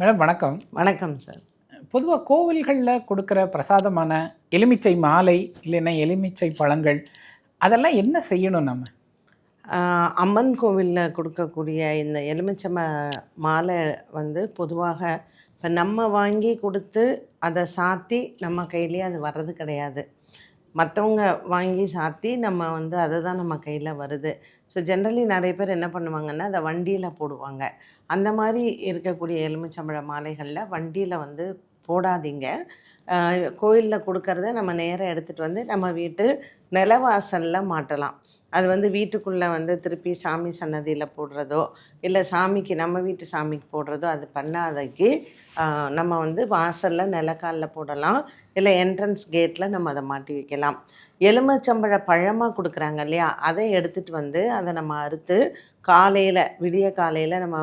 Madam வணக்கம். வணக்கம் sir பொதுவாக கோவில்களில் கொடுக்குற பிரசாதமான எலுமிச்சை மாலை இல்லைன்னா எலுமிச்சை பழங்கள் அதெல்லாம் என்ன செய்யணும் நம்ம? அம்மன் கோவிலில் கொடுக்கக்கூடிய இந்த எலுமிச்சை மாலை வந்து பொதுவாக இப்போ நம்ம வாங்கி கொடுத்து அதை சாத்தி நம்ம கையிலேயே அது வர்றது கிடையாது. மற்றவங்க வாங்கி சாத்தி நம்ம வந்து அதை தான் நம்ம கையில் வருது. ஸோ ஜென்ரலி நிறைய பேர் என்ன பண்ணுவாங்கன்னா அதை வண்டியில் போடுவாங்க. அந்த மாதிரி இருக்கக்கூடிய எலுமிச்சம்பழ மாலைகளில் வண்டியில் வந்து போடாதீங்க. கோயிலில் கொடுக்கறத நம்ம நேராக எடுத்துகிட்டு வந்து நம்ம வீட்டு நிலவாசலில் மாட்டலாம். அது வந்து வீட்டுக்குள்ளே வந்து திருப்பி சாமி சன்னதியில் போடுறதோ இல்லை சாமிக்கு நம்ம வீட்டு சாமிக்கு போடுறதோ அது பண்ணாதைக்கு நம்ம வந்து வாசலில் நிலக்காலில் போடலாம். இல்லை என்ட்ரன்ஸ் கேட்டில் நம்ம அதை மாட்டி வைக்கலாம். எலுமிச்சம்பழ பழமாக கொடுக்குறாங்க இல்லையா? அதை எடுத்துகிட்டு வந்து அதை நம்ம அறுத்து காலையில் விடிய காலையில் நம்ம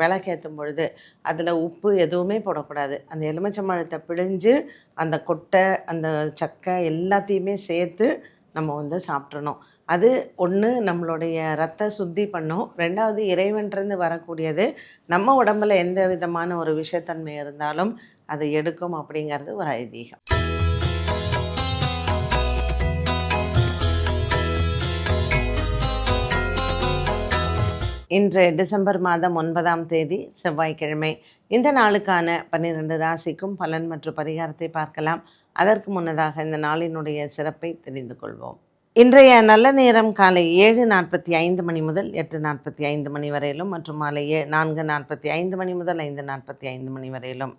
விளக்கேற்றும் பொழுது அதில் உப்பு எதுவுமே போடக்கூடாது. அந்த எலுமிச்சம்பழத்தை பிழிஞ்சு அந்த கொட்டை அந்த சக்கை எல்லாத்தையுமே சேர்த்து நம்ம வந்து சாப்பிட்றணும் அது ஒன்று நம்மளுடைய ரத்த சுத்தி பண்ணும். ரெண்டாவது இறைவன்றிருந்து வரக்கூடியது நம்ம உடம்புல எந்த விதமான ஒரு விஷத்தன்மை இருந்தாலும் அதை எடுக்கும் அப்படிங்கிறது ஒரு ஐதீகம். இன்று டிசம்பர் மாதம் ஒன்பதாம் தேதி செவ்வாய்க்கிழமை. இந்த நாளுக்கான பன்னிரண்டு ராசிக்கும் பலன் மற்றும் பரிகாரத்தை பார்க்கலாம். அதற்கு முன்னதாக இந்த நாளினுடைய சிறப்பை தெரிந்து கொள்வோம். இன்றைய நல்ல நேரம் காலை ஏழு நாற்பத்தி ஐந்து மணி முதல் எட்டு நாற்பத்தி ஐந்து மணி வரையிலும் மற்றும் மாலை ஏ நான்கு நாற்பத்தி ஐந்து மணி முதல் ஐந்து நாற்பத்தி ஐந்து மணி வரையிலும்.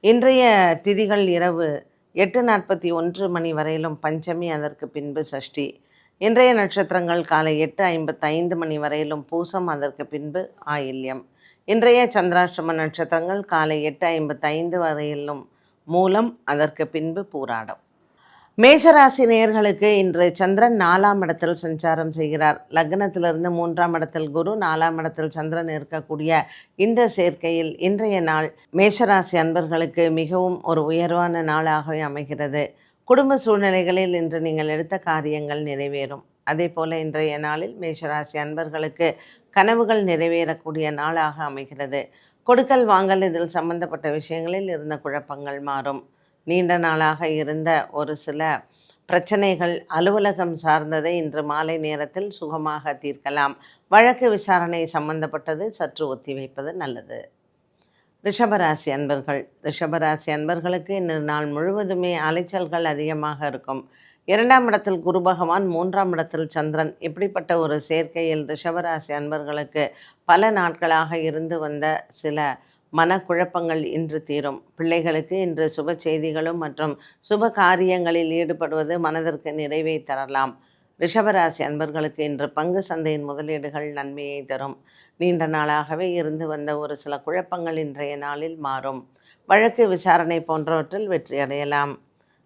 இன்றைய திதிகள் இரவு எட்டு நாற்பத்தி ஒன்று மணி வரையிலும் பஞ்சமி அதற்கு பின்பு சஷ்டி. இன்றைய நட்சத்திரங்கள் காலை எட்டு ஐம்பத்தைந்து மணி வரையிலும் பூசம் அதற்கு பின்பு ஆயில்யம். இன்றைய சந்திராஷ்டம நட்சத்திரங்கள் காலை எட்டு ஐம்பத்தைந்து வரையிலும் மூலம் அதற்கு பின்பு பூராடம். மேஷராசி நேயர்களுக்கு இன்று சந்திரன் நாலாம் இடத்தில் சஞ்சாரம் செய்கிறார். லக்னத்திலிருந்து மூன்றாம் இடத்தில் குரு நாலாம் இடத்தில் சந்திரன் இருக்கக்கூடிய இந்த சேர்க்கையில் இன்றைய நாள் மேஷராசி அன்பர்களுக்கு மிகவும் ஒரு உயர்வான நாளாகவே அமைகிறது. குடும்ப சூழ்நிலைகளில் இன்று நீங்கள் எடுத்த காரியங்கள் நிறைவேறும். அதே போல இன்றைய நாளில் மேஷராசி அன்பர்களுக்கு கனவுகள் நிறைவேறக்கூடிய நாளாக அமைகிறது. கொடுக்கல் வாங்கல் இதில் சம்பந்தப்பட்ட விஷயங்களில் இருந்த குழப்பங்கள் மாறும். நீண்ட நாளாக இருந்த ஒரு சில பிரச்சனைகள் அலுவலகம் சார்ந்ததை இன்று மாலை நேரத்தில் சுகமாக தீர்க்கலாம். வழக்கு விசாரணை சம்பந்தப்பட்டது சற்று ஒத்திவைப்பது நல்லது. ரிஷபராசி அன்பர்கள். ரிஷபராசி அன்பர்களுக்கு இன்று நாள் முழுவதுமே அலைச்சல்கள் அதிகமாக இருக்கும். இரண்டாம் இடத்தில் குரு பகவான் மூன்றாம் இடத்தில் சந்திரன். இப்படிப்பட்ட ஒரு சேர்க்கையில் ரிஷபராசி அன்பர்களுக்கு பல நாட்களாக இருந்து வந்த சில மனக்குழப்பங்கள் இன்று தீரும். பிள்ளைகளுக்கு இன்று சுப செய்திகளும் மற்றும் சுப காரியங்களில் ஈடுபடுவது மனதிற்கு நிறைவை தரலாம். ரிஷபராசி அன்பர்களுக்கு இன்று பங்கு சந்தையின் முதலீடுகள் நன்மையை தரும். நீண்ட நாளாகவே இருந்து வந்த ஒரு சில குழப்பங்கள் இன்றைய நாளில் மாறும். வழக்கு விசாரணை போன்றவற்றில் வெற்றியடையலாம்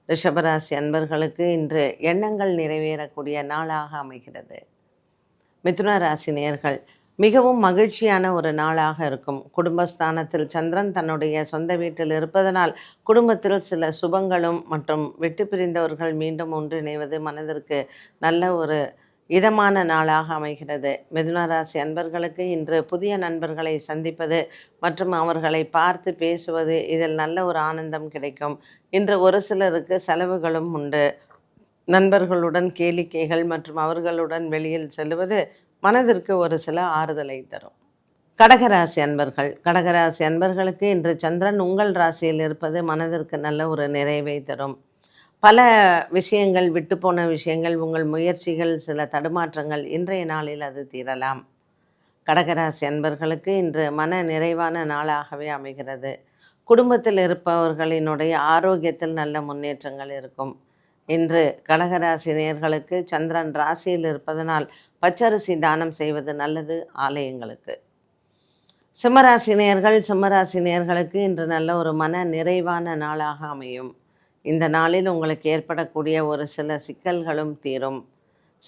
ரிஷபராசி அன்பர்களுக்கு இன்று எண்ணங்கள் நிறைவேறக்கூடிய நாளாக அமைகிறது. மிதுன ராசி நேர்கள் மிகவும் மகிழ்ச்சியான ஒரு நாளாக இருக்கும். குடும்பஸ்தானத்தில் சந்திரன் தன்னுடைய சொந்த வீட்டில் இருப்பதனால் குடும்பத்தில் சில சுபங்களும் மற்றும் விட்டு பிரிந்தவர்கள் மீண்டும் ஒன்றிணைவது மனதிற்கு நல்ல ஒரு இதமான நாளாக அமைகிறது. மிதுனராசி அன்பர்களுக்கு இன்று புதிய நண்பர்களை சந்திப்பது மற்றும் அவர்களை பார்த்து பேசுவது இதில் நல்ல ஒரு ஆனந்தம் கிடைக்கும். இன்று ஒரு சிலருக்கு செலவுகளும் உண்டு. நண்பர்களுடன் கேளிக்கைகள் மற்றும் அவர்களுடன் வெளியில் செல்வது மனதிற்கு ஒரு சில ஆறுதலை தரும். கடகராசி அன்பர்கள் கடகராசி அன்பர்களுக்கு இன்று சந்திரன் உங்கள் ராசியில் இருப்பது மனதிற்கு நல்ல ஒரு நிறைவை தரும். பல விஷயங்கள் விட்டுப்போன விஷயங்கள் உங்கள் முயற்சிகள் சில தடுமாற்றங்கள் இன்றைய நாளில் அது தீரலாம். கடகராசி அன்பர்களுக்கு இன்று மன நிறைவான நாளாகவே அமைகிறது. குடும்பத்தில் இருப்பவர்களினுடைய ஆரோக்கியத்தில் நல்ல முன்னேற்றங்கள் இருக்கும். இன்று கடகராசி நேர்களுக்கு சந்திரன் ராசியில் இருப்பதனால் பச்சரிசி தானம் செய்வது நல்லது ஆலயங்களுக்கு. சிம்மராசி நேர்கள் சிம்மராசி நேர்களுக்கு இன்று நல்ல ஒரு மன நிறைவான நாளாக அமையும். இந்த நாளில் உங்களுக்கு ஏற்படக்கூடிய ஒரு சில சிக்கல்களும் தீரும்.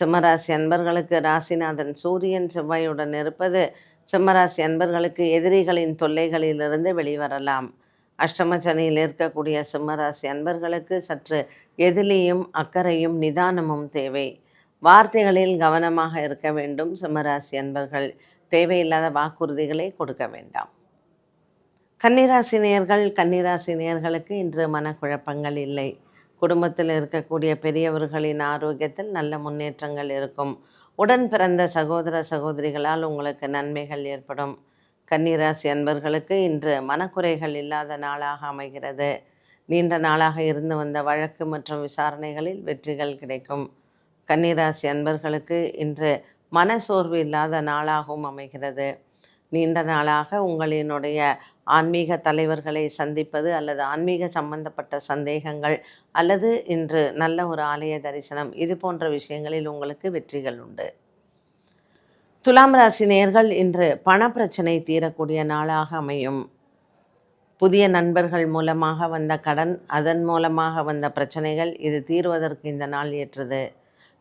சிம்மராசி அன்பர்களுக்கு ராசிநாதன் சூரியன் செவ்வாயுடன் இருப்பது சிம்மராசி அன்பர்களுக்கு எதிரிகளின் தொல்லைகளிலிருந்து வெளிவரலாம். அஷ்டம சனியில் இருக்கக்கூடிய சிம்மராசி அன்பர்களுக்கு சற்று எதிலியும் அக்கறையும் நிதானமும் தேவை. வார்த்தைகளில் கவனமாக இருக்க வேண்டும் சிம்மராசி அன்பர்கள். தேவையில்லாத வாக்குறுதிகளை கொடுக்க வேண்டாம். கன்னிராசி கன்னிராசினியர்களுக்கு கன்னிராசி நேயர்களுக்கு இன்று மனக்குழப்பங்கள் இல்லை. குடும்பத்தில் இருக்கக்கூடிய பெரியவர்களின் ஆரோக்கியத்தில் நல்ல முன்னேற்றங்கள் இருக்கும். உடன் பிறந்த சகோதர சகோதரிகளால் உங்களுக்கு நன்மைகள் ஏற்படும். கன்னிராசி அன்பர்களுக்கு இன்று மனக்குறைகள் இல்லாத நாளாக அமைகிறது. நீண்ட நாளாக இருந்து வந்த வழக்கு மற்றும் விசாரணைகளில் வெற்றிகள் கிடைக்கும். கன்னிராசி அன்பர்களுக்கு இன்று மனசோர்வு இல்லாத நாளாகவும் அமைகிறது. நீண்ட நாளாக உங்களினுடைய ஆன்மீக தலைவர்களை சந்திப்பது அல்லது ஆன்மீக சம்பந்தப்பட்ட சந்தேகங்கள் அல்லது இன்று நல்ல ஒரு ஆலய தரிசனம் இது போன்ற விஷயங்களில் உங்களுக்கு வெற்றிகள் உண்டு. துலாம் ராசி நேர்கள் இன்று பணப்பிரச்சனை தீரக்கூடிய நாளாக அமையும். புதிய நண்பர்கள் மூலமாக வந்த கடன் அதன் மூலமாக வந்த பிரச்சனைகள் இது தீர்வதற்கு இந்த நாள் ஏற்றது.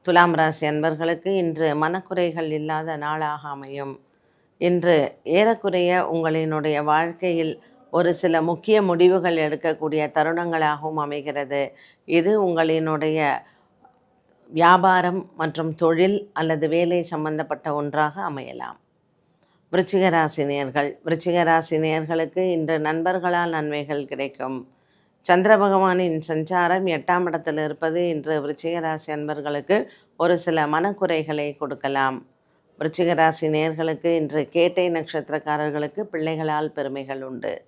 துலாம் ராசி அன்பர்களுக்கு இன்று மனக்குறைகள் இல்லாத நாளாக அமையும். இன்று ஏறக்குறைய உங்களினுடைய வாழ்க்கையில் ஒரு சில முக்கிய முடிவுகள் எடுக்கக்கூடிய தருணங்களாகவும் அமைகிறது. இது உங்களினுடைய வியாபாரம் மற்றும் தொழில் அல்லது வேலை சம்பந்தப்பட்ட ஒன்றாக அமையலாம். விருச்சிகராசினியர்கள் விருச்சிகராசினியர்களுக்கு நேயர்களுக்கு இன்று நண்பர்களால் நன்மைகள் கிடைக்கும். சந்திர பகவானின் சஞ்சாரம் எட்டாம் இடத்தில் இருப்பது இன்று விருச்சிகராசி அன்பர்களுக்கு ஒரு சில மனக்குறைகளை கொடுக்கலாம். விருச்சிகராசி நேர்களுக்கு இன்று கேட்டை நட்சத்திரக்காரர்களுக்கு பிள்ளைகளால் பெருமைகள் உண்டு.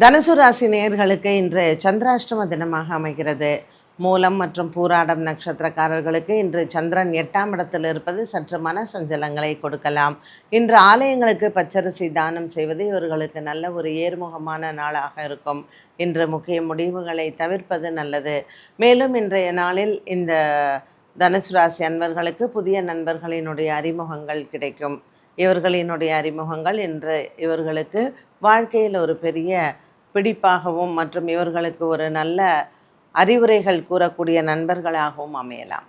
தனுசு ராசி நேயர்களுக்கு இன்று சந்திராஷ்டம தினமாக அமைகிறது. மூலம் மற்றும் பூராடம் நட்சத்திரக்காரர்களுக்கு இன்று சந்திரன் எட்டாம் இடத்தில் இருப்பது சற்று மன சஞ்சலங்களை கொடுக்கலாம். இன்று ஆலயங்களுக்கு பச்சரிசி தானம் செய்வது இவர்களுக்கு நல்ல ஒரு ஏர்முகமான நாளாக இருக்கும். இன்று முக்கிய முடிவுகளை தவிர்ப்பது நல்லது. மேலும் இன்றைய நாளில் இந்த தனுசு ராசி அன்பர்களுக்கு புதிய நண்பர்களினுடைய அறிமுகங்கள் கிடைக்கும். இவர்களினுடைய அறிமுகங்கள் இன்று இவர்களுக்கு வாழ்க்கையில் ஒரு பெரிய பிடிப்பாகவும் மற்றும் இவர்களுக்கு ஒரு நல்ல அறிவுரைகள் கூறக்கூடிய நண்பர்களாகவும் அமையலாம்.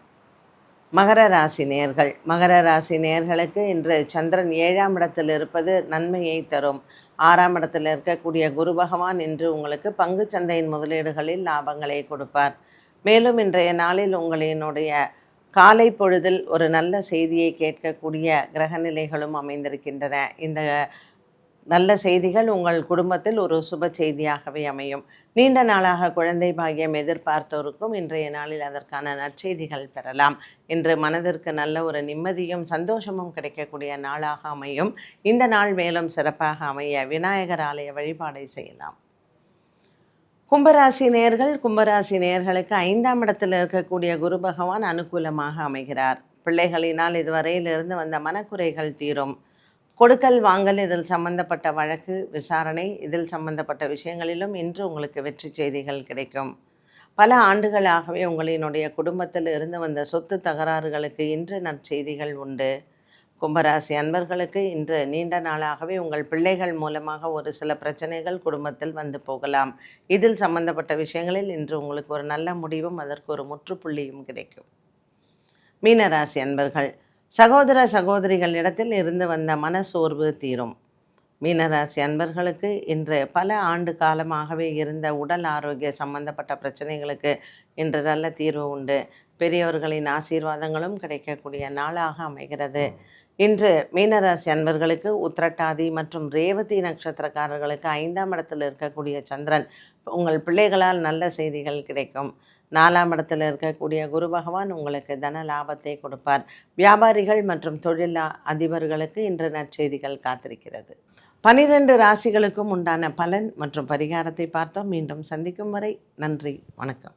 மகர ராசி நேர்கள். மகர ராசி நேர்களுக்கு இன்று சந்திரன் ஏழாம் இடத்தில் இருப்பது நன்மையை தரும். ஆறாம் இடத்தில் இருக்கக்கூடிய குரு பகவான் இன்று உங்களுக்கு பங்கு சந்தையின் முதலீடுகளில் லாபங்களை கொடுப்பார். மேலும் இன்றைய நாளில் உங்களினுடைய காலை பொழுதில் ஒரு நல்ல செய்தியை கேட்கக்கூடிய கிரகநிலைகளும் அமைந்திருக்கின்றன. இந்த நல்ல செய்திகள் உங்கள் குடும்பத்தில் ஒரு சுப செய்தியாகவே அமையும். நீண்ட நாளாக குழந்தை பாகியம் எதிர்பார்த்தோருக்கும் இன்றைய நாளில் அதற்கான நற்செய்திகள் பெறலாம். இன்று மனதிற்கு நல்ல ஒரு நிம்மதியும் சந்தோஷமும் கிடைக்கக்கூடிய நாளாக அமையும். இந்த நாள் மேலும் சிறப்பாக அமைய விநாயகர் ஆலய வழிபாடை செய்யலாம். கும்பராசி நேர்கள் கும்பராசி நேர்களுக்கு ஐந்தாம் இடத்தில் இருக்கக்கூடிய குரு பகவான் அனுகூலமாக அமைகிறார். பிள்ளைகளினால் இதுவரையிலிருந்து வந்த மனக்குறைகள் தீரும். கொடுக்கல் வாங்கல் இதில் சம்பந்தப்பட்ட வழக்கு விசாரணை இதில் சம்பந்தப்பட்ட விஷயங்களிலும் இன்று உங்களுக்கு வெற்றி செய்திகள் கிடைக்கும். பல ஆண்டுகளாகவே உங்களினுடைய குடும்பத்தில் இருந்து வந்த சொத்து தகராறுகளுக்கு இன்று நற்செய்திகள் உண்டு. கும்பராசி அன்பர்களுக்கு இன்று நீண்ட நாளாகவே உங்கள் பிள்ளைகள் மூலமாக ஒரு சில பிரச்சனைகள் குடும்பத்தில் வந்து போகலாம். இதில் சம்பந்தப்பட்ட விஷயங்களில் இன்று உங்களுக்கு ஒரு நல்ல முடிவும் அதற்கு ஒரு முற்றுப்புள்ளியும் கிடைக்கும். மீனராசி அன்பர்கள் சகோதர சகோதரிகளிடத்தில் இருந்து வந்த மனசோர்வு தீரும். மீனராசி அன்பர்களுக்கு இன்று பல ஆண்டு காலமாகவே இருந்த உடல் ஆரோக்கிய சம்பந்தப்பட்ட பிரச்சனைகளுக்கு இன்று நல்ல தீர்வு உண்டு. பெரியவர்களின் ஆசீர்வாதங்களும் கிடைக்கக்கூடிய நாளாக அமைகிறது. இன்று மீனராசி அன்பர்களுக்கு உத்திரட்டாதி மற்றும் ரேவதி நட்சத்திரக்காரர்களுக்கு ஐந்தாம் இடத்தில் இருக்கக்கூடிய சந்திரன் உங்கள் பிள்ளைகளால் நல்ல செய்திகள் கிடைக்கும். நாலாம் இடத்தில் இருக்கக்கூடிய குரு பகவான் உங்களுக்கு தன லாபத்தை கொடுப்பார். வியாபாரிகள் மற்றும் தொழில் அதிபர்களுக்கு இன்று நற்செய்திகள் காத்திருக்கிறது. பனிரெண்டு ராசிகளுக்கும் உண்டான பலன் மற்றும் பரிகாரத்தை பார்த்தோம். மீண்டும் சந்திக்கும் வரை நன்றி வணக்கம்.